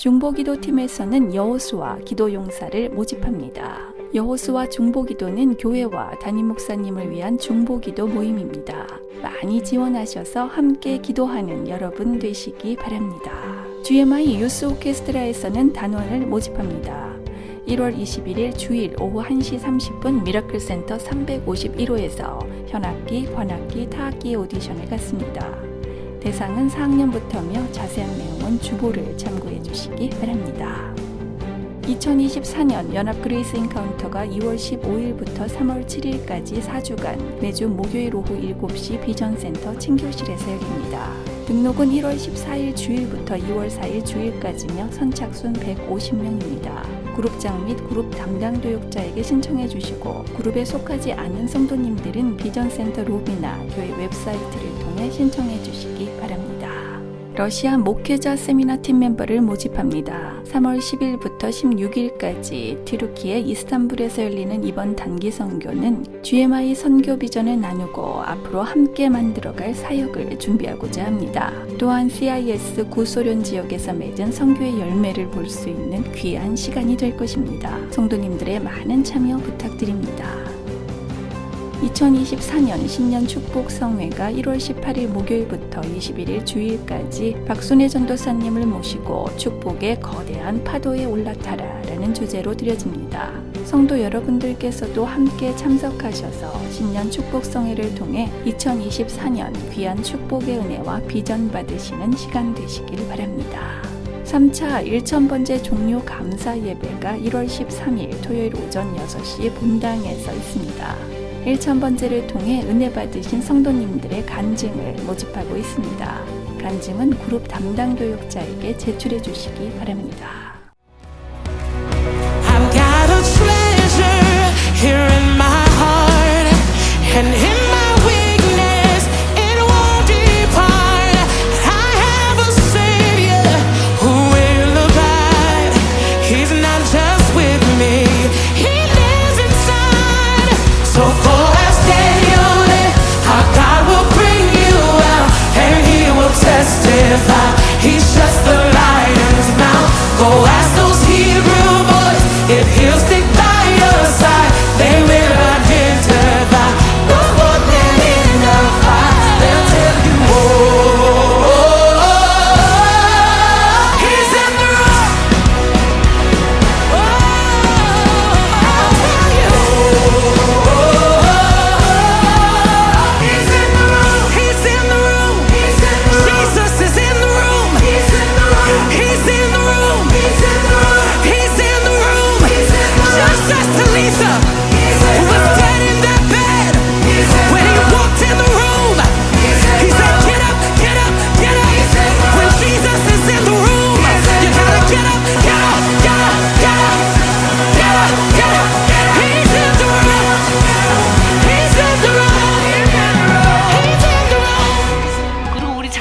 중보기도팀에서는 여호수아 기도용사를 모집합니다. 여호수아 중보기도는 교회와 담임 목사님을 위한 중보기도 모임입니다. 많이 지원하셔서 함께 기도하는 여러분 되시기 바랍니다. GMI 유스 오케스트라에서는 단원을 모집합니다. 1월 21일 주일 오후 1시 30분 미라클 센터 351호에서 현악기, 관악기, 타악기의 오디션을 갖습니다. 대상은 4학년부터며 자세한 내용은 주보를 참고해 주시기 바랍니다. 2024년 연합 그레이스 인카운터가 2월 15일부터 3월 7일까지 4주간 매주 목요일 오후 7시 비전센터 친교실에서 열립니다. 등록은 1월 14일 주일부터 2월 4일 주일까지며 선착순 150명입니다. 그룹장 및 그룹 담당 교육자에게 신청해 주시고 그룹에 속하지 않은 성도님들은 비전센터 로비나 교회 웹사이트를 통해 신청해 주시기 바랍니다. 러시아 목회자 세미나 팀 멤버를 모집합니다. 3월 10일부터 16일까지 티루키의 이스탄불에서 열리는 이번 단기 선교는 GMI 선교 비전을 나누고 앞으로 함께 만들어갈 사역을 준비하고자 합니다. 또한 CIS 구소련 지역에서 맺은 선교의 열매를 볼 수 있는 귀한 시간이 될 것입니다. 성도님들의 많은 참여 부탁드립니다. 2024년 신년 축복 성회가 1월 18일 목요일부터 21일 주일까지 박순애 전도사님을 모시고 축복의 거대한 파도에 올라타라 라는 주제로 드려집니다. 성도 여러분들께서도 함께 참석하셔서 신년 축복 성회를 통해 2024년 귀한 축복의 은혜와 비전 받으시는 시간 되시길 바랍니다. 3차 1,000번째 종료 감사 예배가 1월 13일 토요일 오전 6시 본당에서 있습니다. 1,000번째를 통해 은혜 받으신 성도님들의 간증을 모집하고 있습니다. 간증은 그룹 담당 교육자에게 제출해 주시기 바랍니다.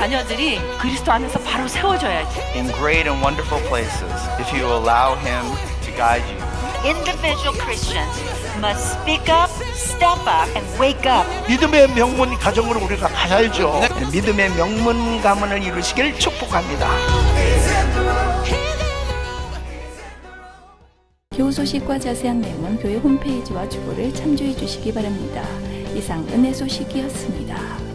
자녀들이 그리스도 안에서 바로 세워져야지. in great and wonderful places if you allow Him to guide you. individual Christians must speak up, step up, and wake up. 믿음의 명문 가정으로 우리가 가야죠. 믿음의 명문 가문을 이루시길 축복합니다. 교우 소식과 자세한 내용은 교회 홈페이지와 주보를 참조해 주시기 바랍니다. 이상 은혜 소식이었습니다.